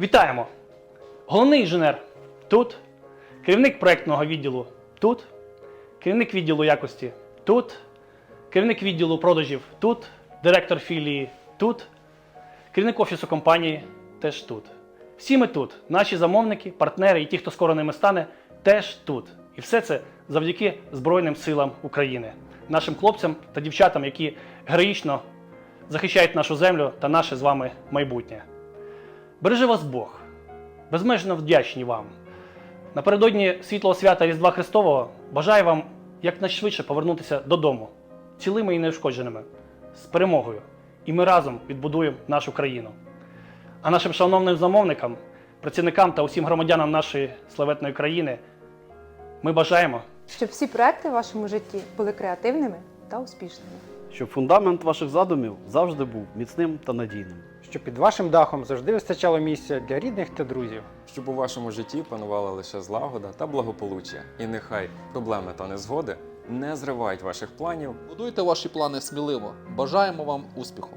Вітаємо! Головний інженер тут, керівник проєктного відділу тут, керівник відділу якості тут, керівник відділу продажів тут, директор філії тут, керівник офісу компанії теж тут. Всі ми тут, наші замовники, партнери і ті, хто скоро ними стане, теж тут. І все це завдяки Збройним силам України, нашим хлопцям та дівчатам, які героїчно захищають нашу землю та наше з вами майбутнє. Бережи вас Бог, безмежно вдячні вам. Напередодні світлого свята Різдва Христового бажаю вам якнайшвидше повернутися додому, цілими і неушкодженими, з перемогою. І ми разом відбудуємо нашу країну. А нашим шановним замовникам, працівникам та усім громадянам нашої славетної країни ми бажаємо, Щоб всі проекти в вашому житті були креативними та успішними. Щоб фундамент ваших задумів завжди був міцним та надійним. щоб під вашим дахом завжди вистачало місця для рідних та друзів. щоб у вашому житті панувала лише злагода та благополуччя. І нехай проблеми та незгоди не зривають ваших планів Будуйте ваші плани сміливо. Бажаємо вам успіху!